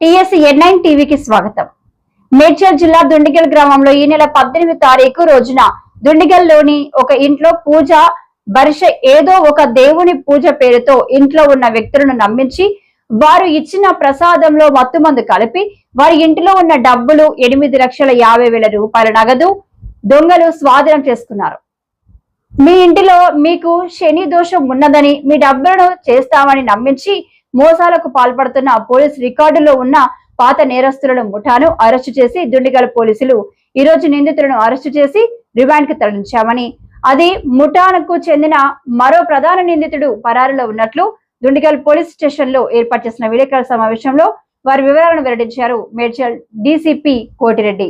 TS NIN టీవీకి స్వాగతం. మేడ్చల్ జిల్లా దుండిగల్ గ్రామంలో ఈ నెల పద్దెనిమిది తారీఖు రోజున దుండిగల్లోని ఒక ఇంట్లో పూజ బరిష ఏదో ఒక దేవుని పూజ పేరుతో ఇంట్లో ఉన్న వ్యక్తులను నమ్మించి వారు ఇచ్చిన ప్రసాదంలో మత్తుమందు కలిపి వారి ఇంటిలో ఉన్న డబ్బులు ఎనిమిది లక్షల యాభై వేల రూపాయల నగదు దొంగలు స్వాధీనం చేసుకున్నారు. మీ ఇంటిలో మీకు శని దోషం ఉన్నదని మీ డబ్బులను చేస్తామని నమ్మించి మోసాలకు పాల్పడుతున్న పోలీస్ రికార్డులో ఉన్న పాత నేరస్తులను ముఠాను అరెస్టు చేసి దుండిగల్ పోలీసులు ఈ రోజు నిందితులను అరెస్టు చేసి రిమాండ్కి తరలించామని. అది ముఠానకు చెందిన మరో ప్రధాన నిందితుడు పరారులో ఉన్నట్లు దుండిగల్ పోలీస్ స్టేషన్లో ఏర్పాటు చేసిన విలేకరుల సమావేశంలో వారి వివరాలను వెల్లడించారు మేడ్చల్ డీసీపీ కోటిరెడ్డి.